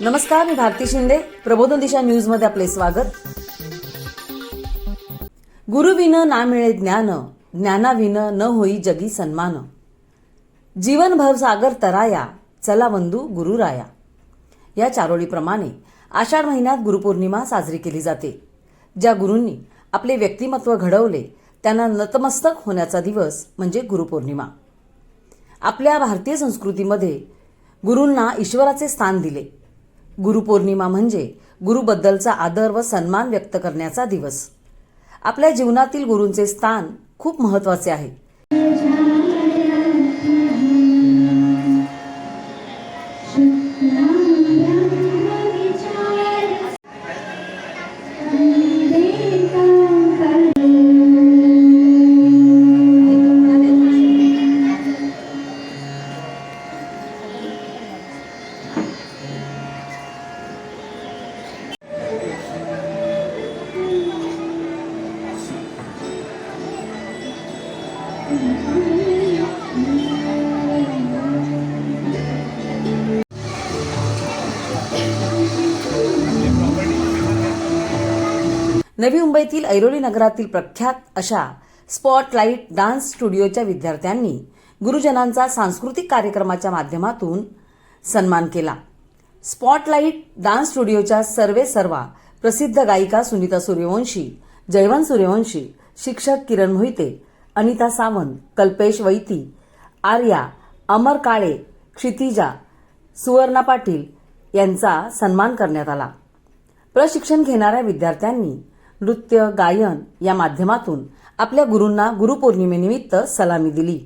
नमस्कार मी भारती शिंदे. प्रबोधन दिशा न्यूजमध्ये आपले स्वागत. गुरुविन ना मिळे ज्ञान ज्ञानाविन न होई जगी सन्मान. जीवन भवसागर तराया चला वंदू गुरुराया. या चारोळीप्रमाणे आषाढ महिन्यात गुरुपौर्णिमा साजरी केली जाते. ज्या गुरूंनी आपले व्यक्तिमत्व घडवले त्यांना नतमस्तक होण्याचा दिवस म्हणजे गुरुपौर्णिमा. आपल्या भारतीय संस्कृतीमध्ये गुरूंना ईश्वराचे स्थान दिले. गुरुपौर्णिमा म्हणजे गुरुबद्दलचा आदर व सन्मान व्यक्त करण्याचा दिवस. आपल्या जीवनातील गुरूंचे स्थान खूप महत्त्वाचे आहे. नवी मुंबईतील ऐरोली नगरातील प्रख्यात अशा स्पॉटलाईट डान्स स्टुडिओच्या विद्यार्थ्यांनी गुरुजनांचा सांस्कृतिक कार्यक्रमाच्या माध्यमातून सन्मान केला. स्पॉटलाईट डान्स स्टुडिओच्या सर्वे सर्वा प्रसिद्ध गायिका सुनीता सूर्यवंशी जयवंत सूर्यवंशी शिक्षक किरण मोहिते अनिता सावंत कल्पेश वैती आर्या अमर काळे क्षितिजा सुवर्णा पाटील यांचा सन्मान करण्यात आला. प्रशिक्षण घेणाऱ्या विद्यार्थ्यांनी नृत्य गायन या माध्यमातून आपल्या गुरूंना गुरुपौर्णिमेनिमित्त सलामी दिली.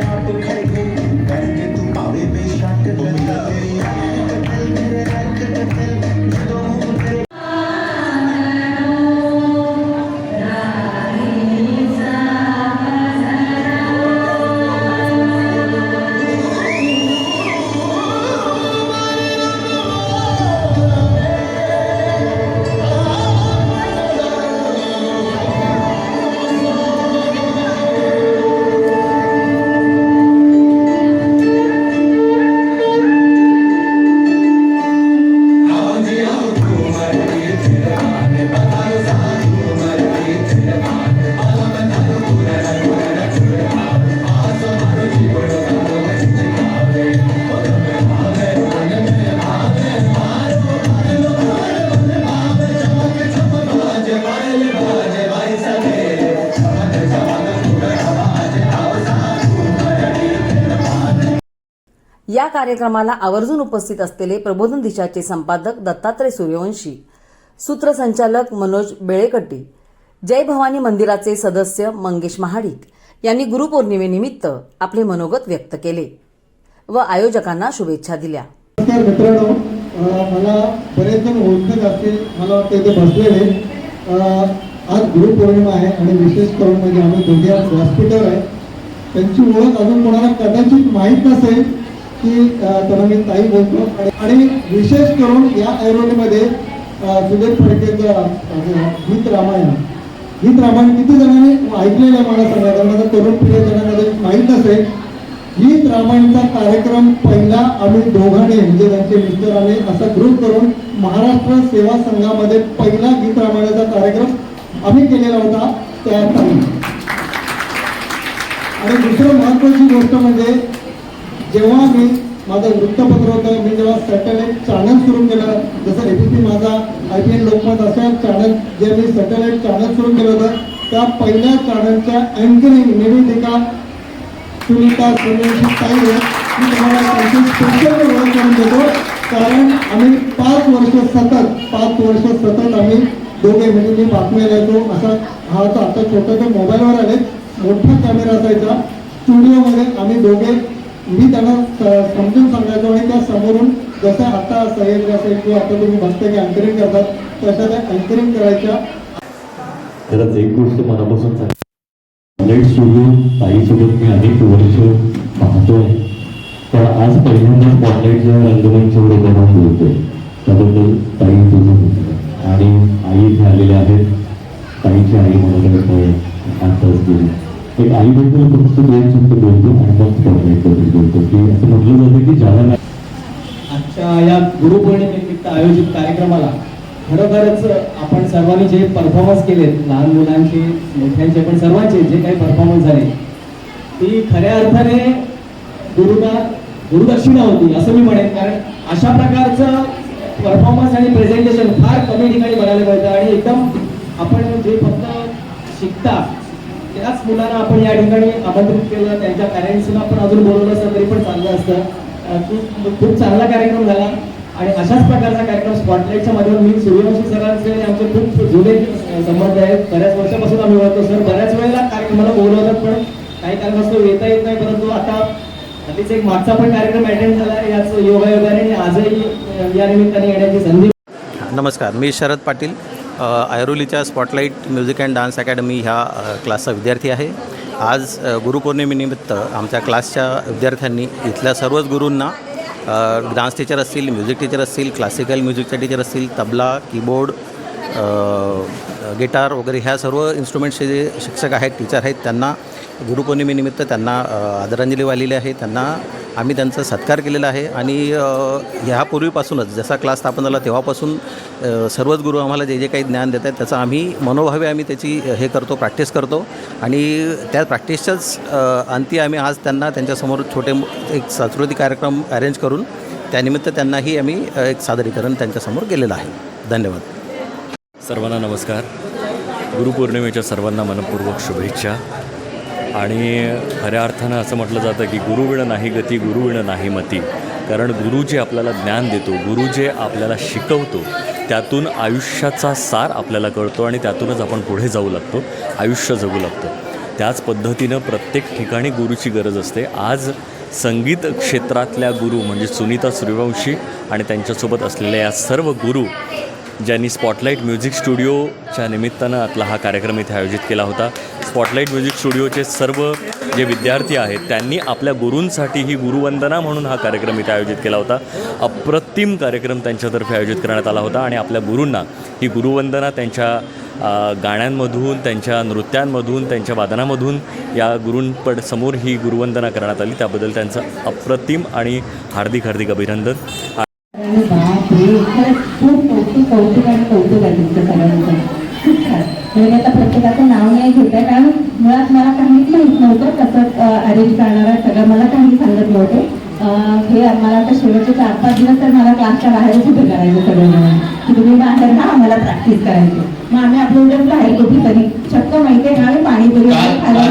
out the cake. या कार्यक्रमाला आवर्जून उपस्थित असलेले प्रबोधन दिशाचे संपादक दत्तात्रय सूर्यवंशी सूत्रसंचालक मनोज बेळेकट्टी जय भवानी मंदिराचे सदस्य मंगेश महाडिक यांनी गुरुपौर्णिमेनिमित्त आपले मनोगत व्यक्त केले व आयोजकांना शुभेच्छा दिल्या. मित्रांनो मला बरेच जण ओळखत असतील मला वाटतं ते बसलेले. आज गुरुपौर्णिमा आहे आणि विशेष करून म्हणजे आम्ही दोघे हॉस्पिटल आहे. त्यांची ओळख अजून कोणाला कदाचित माहीत नसेल की त्यांना मी ताई बोलतो. आणि- विशेष करून या ऐरोलीमध्ये अ, सुधीर फडकेचं गीत रामायण. गीत रामायण किती जणांनी ऐकलेलं आहे मला सांगा. कारण तरुण पिढी जणांना माहीत नसेल. गीत रामायणचा कार्यक्रम पहिला आम्ही दोघांनी म्हणजे त्यांचे मिस्टर आम्ही असा ग्रुप करून महाराष्ट्र सेवा संघामध्ये पहिला गीत रामायणाचा कार्यक्रम आम्ही केलेला होता त्या आणि दुसरं महत्वाची गोष्ट म्हणजे जेव्हा मी माझं वृत्तपत्र होतं मी जेव्हा सॅटेलाइट चॅनल सुरू केलं जसं एबीपी माझा आय पी एल लोकमत असं चॅनल जे मी सॅटेलाइट चॅनल सुरू केलं होतं त्या पहिल्या चॅनलच्या अँकरिंग निवेदिका सुनीता सूर्यवंशी ताई मी तुम्हाला त्यांची स्पेशल ओळख करून देतो. कारण आम्ही पाच वर्ष सतत पाच वर्ष सतत आम्ही दोघे म्हणजे मी बातम्या लिहायचो असा हा आता छोटा तो मोबाईलवर आले मोठा कॅमेरा असायचा. स्टुडिओमध्ये आम्ही दोघे मी त्यांना समजून सांगायचो आणि त्या समोरून जसं आता सह्याद्री असेल किंवा आता तुम्ही बघता की अँकरिंग करतात तशा त्या अँकरिंग करायच्या. खरंच एक गोष्ट मनापासून लेट स्टुडिओ ताईसोबत मी अनेक वर्ष पाहतोय. पण आज पहिल्यांदा स्पॉटलाईटच्या रंगमंचावर उभं बोलतोय. त्याबद्दल ताई तुझं आणि आई इथे आलेल्या आहेत. ताईची आई म्हणून आताच गेली एक आईबद्दल फक्त दोन शब्द बोलतो आणि मग स्पॉटलाईट बोलतो की असं म्हटलं जातं की ज्याला आजच्या या गुरुपौर्णिमेनिमित्त आयोजित कार्यक्रमाला खरोखरच आपण सर्वांनी जे परफॉर्मन्स केलेत लहान मुलांचे मोठ्यांचे पण सर्वांचे जे काही परफॉर्मन्स झाले ती खऱ्या अर्थाने गुरुदा गुरुदक्षिणा होती असं मी म्हणेन. कारण अशा प्रकारचं परफॉर्मन्स आणि प्रेझेंटेशन फार कमी ठिकाणी बघायला मिळतं आणि एकदम आपण जे फक्त शिकता त्याच मुलांना आपण या ठिकाणी आमंत्रित केलं त्यांच्या पॅरेंट्सला पण अजून बोलवलं असतं तरी पण चांगलं असतं. खूप खूप चांगला कार्यक्रम झाला. आणि अशाच प्रकारचा कार्यक्रम स्पॉटलाईटच्या माध्यमातून मी सूर्यवंशी सरांचे आमचे खूप जुने संबंध आहेत. बऱ्याच वर्षापासून आम्ही ओळखतो सर. बऱ्याच वेळेला कार्यक्रमाला बोलवतात पण काही कारणास्तव येता येत नाही. परंतु आता हल्लीच एक मागचा पण कार्यक्रम अटेंड झाला याच योगायोगाने आणि आजही या निमित्ताने येण्याची संधी नमस्कार. मी Sharad Patil. ऐरोलीच्या spotlight music and dance academy ह्या क्लासचा विद्यार्थी आहे. आज गुरुपौर्णिमेनिमित्त आमच्या क्लासच्या विद्यार्थ्यांनी इथल्या सर्वच गुरूंना डान्स टीचर असतील म्युझिक टीचर असतील क्लासिकल म्युझिकच्या टीचर असतील तबला कीबोर्ड गिटार वगैरे ह्या सर्व इन्स्ट्रुमेंट्सचे जे शिक्षक आहेत टीचर आहेत त्यांना गुरुपौर्णिमेनिमित्त त्यांना आदरांजली वाहिलेली आहे. त्यांना आम्ही त्यांचा सत्कार केलेला आहे आणि ह्यापूर्वीपासूनच जसा क्लास स्थापन झाला तेव्हापासून सर्वच गुरु आम्हाला जे जे काही ज्ञान देत आहेत त्याचं आम्ही मनोभावे आम्ही त्याची हे करतो प्रॅक्टिस करतो. आणि त्या प्रॅक्टिसच्याच अंती आम्ही आज त्यांना त्यांच्यासमोर छोटे एक सांस्कृतिक कार्यक्रम अरेंज करून त्यानिमित्त त्यांनाही आम्ही एक सादरीकरण त्यांच्यासमोर केलेलं आहे. धन्यवाद. सर्वांना नमस्कार. गुरुपौर्णिमेच्या सर्वांना मनपूर्वक शुभेच्छा. आणि खऱ्या अर्थानं असं म्हटलं जातं की गुरुविण नाही गती गुरुविण नाही मती. कारण गुरु जे आपल्याला ज्ञान देतो गुरु जे आपल्याला शिकवतो त्यातून आयुष्याचा सार आपल्याला कळतो आणि त्यातूनच आपण पुढे जाऊ लागतो आयुष्य जगू लागतो. त्याच पद्धतीनं प्रत्येक ठिकाणी गुरुची गरज असते. आज संगीत क्षेत्रातल्या गुरु म्हणजे सुनीता सूर्यवंशी आणि त्यांच्यासोबत असलेल्या या सर्व गुरु ज्यांनी स्पॉटलाईट म्युझिक स्टुडिओच्या निमित्तानं आपला हा कार्यक्रम इथे आयोजित केला होता. स्पॉटलाईट म्युझिक स्टुडिओचे सर्व जे विद्यार्थी आहेत त्यांनी आपल्या गुरूंसाठी ही गुरुवंदना म्हणून हा कार्यक्रम इथे आयोजित केला होता. अप्रतिम कार्यक्रम त्यांच्यातर्फे आयोजित करण्यात आला होता आणि आपल्या गुरूंना ही गुरुवंदना त्यांच्या गाण्यांमधून त्यांच्या नृत्यांमधून त्यांच्या वादनामधून या गुरूंपड समोर ही गुरुवंदना करण्यात आली. त्याबद्दल त्यांचं अप्रतिम आणि हार्दिक हार्दिक अभिनंदन. खूप कौतुक आणि कौतुक आहे तुमचं सगळ्यांचं खूप छान. म्हणजे आता प्रत्येकाचं नाव नाही घेत आहे कारण मुळात मला काहीच माहीत नव्हतं कसं अरेंज करणार आहे सगळं. मला काही सांगत नव्हते. हे मला आता शेवटचे चार पाच दिवस तर मला क्लासच्या बाहेरच उभे करायचे सगळे की तुम्ही बाहेर ना आम्हाला प्रॅक्टिस करायची. मग आम्ही आपल्या उद्या बाहेर कुठे तरी चक्क माहिती आहे का आम्ही पाणीपुरी खायला